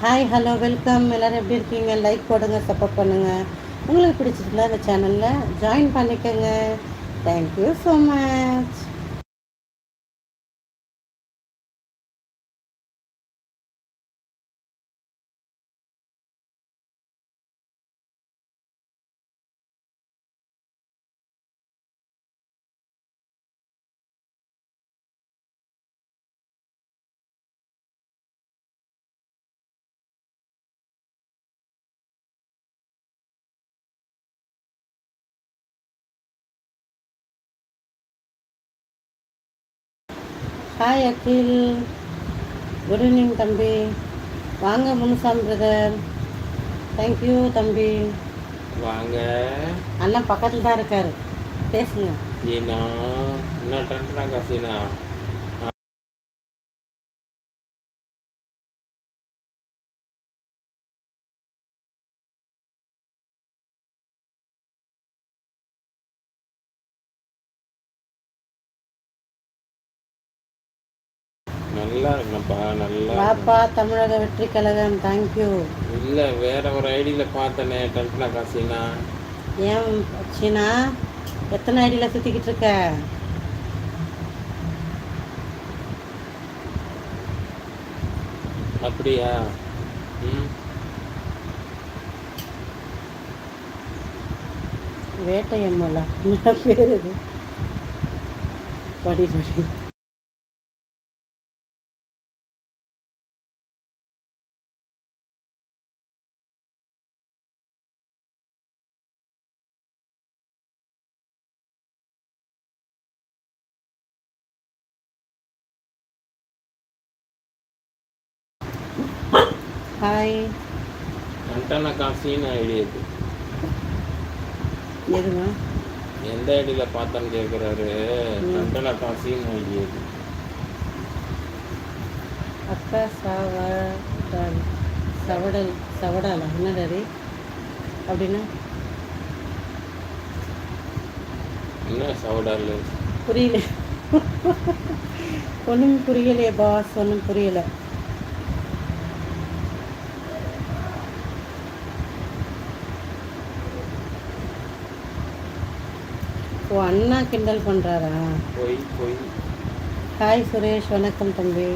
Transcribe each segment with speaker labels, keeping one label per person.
Speaker 1: Hi hello welcome எல்லோரும் எப்படி இருக்கீங்க? லைக் போடுங்க சப்போர்ட் பண்ணுங்கள் உங்களுக்கு பிடிச்சிருந்தா இந்த சேனலில் ஜாயின் பண்ணிக்கோங்க. Thank you so much hi Akhil good evening தம்பி. வாங்க முனுசாமி பிரதர். தேங்க்யூ தம்பி.
Speaker 2: வாங்க.
Speaker 1: அண்ணா பக்கத்தில் தான் இருக்காரு. பேசுங்க.
Speaker 2: சீனா என்ன டன்றாங்க சீனா. நல்லா இருக்குப்பா நல்லா
Speaker 1: வாப்பா தமிழக வெற்றி கழகம் தேங்க்யூ
Speaker 2: இல்லை வேற ஒரு ஐடியில் பார்த்தனே டன்ட்னா காசினா?
Speaker 1: ஏன் சீனா எத்தனை ஐடியில் சுற்றிக்கிட்டு இருக்க?
Speaker 2: அப்படியா? ம்.
Speaker 1: வேட்டையம்மலா பேர் இது. படி ஹாய்
Speaker 2: டன்டனா காசின்னு ஐடி இது.
Speaker 1: எதுங்க
Speaker 2: எந்த ஐடியில் பார்த்தேன்னு கேட்குறாரு டன்டனா காசின்னு ஐடி இது.
Speaker 1: அக்கா சாவடால் சவடல் சவடாலா? என்னடா அது அப்படின்னா?
Speaker 2: என்ன சவுடால்?
Speaker 1: புரியல. ஒன்றும் புரியலையே பாஸ் ஒன்றும் புரியல. ஓ அண்ணா கிண்டல் பண்ணுறாரா
Speaker 2: போய் போய்.
Speaker 1: ஹாய் சுரேஷ். வணக்கம் தம்பி.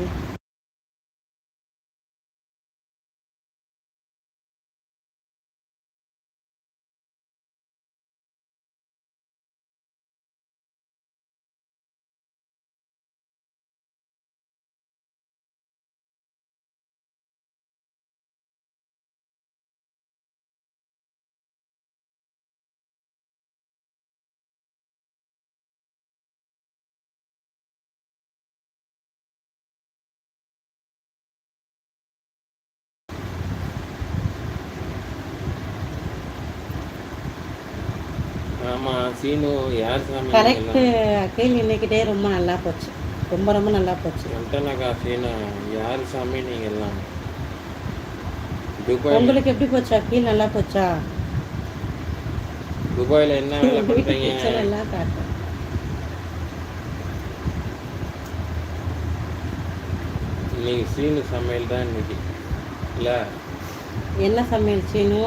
Speaker 2: ஆமாம் சீனு யார் சாமி
Speaker 1: கரெக்டு அக்கையில் இன்னைக்கிட்டே ரொம்ப நல்லா போச்சு. ரொம்ப ரொம்ப நல்லா போச்சு.
Speaker 2: டன்டனா காசின்னு யார் சாமி நீங்கள் எல்லாம்
Speaker 1: உங்களுக்கு எப்படி போச்சு அக்கீல் நல்லா போச்சா?
Speaker 2: துபாயில் என்ன வேலை பண்ணுறீங்க
Speaker 1: எல்லாம் காட்டு
Speaker 2: இன்னைக்கு சீனு சமையல் தான் இன்னைக்கு. இல்லை?
Speaker 1: என்ன சமையல் சீனு?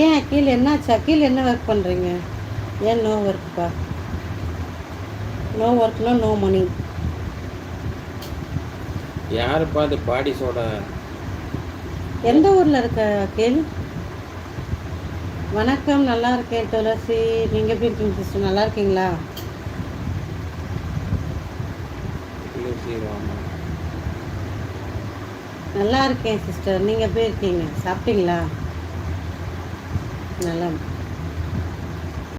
Speaker 1: ஏன் அக்கீல் என்னாச்சு? அக்கீல் என்ன ஒர்க் பண்ணுறீங்க ஏன் நோ ஒர்க்குப்பா நோ ஒர்க்னா நோ மணி
Speaker 2: யாருப்பா அது பாடி சோடா?
Speaker 1: எந்த ஊரில் இருக்க அக்கீல் வணக்கம் நல்லா இருக்கேன் துளசி. நீங்கள் எப்படி இருக்கீங்க சிஸ்டர் நல்லா இருக்கீங்களா?
Speaker 2: துளசி ராமா.
Speaker 1: நல்லா இருக்கேன் சிஸ்டர் நீங்கள் எப்படி இருக்கீங்க? சாப்பிட்டீங்களா? நல்லா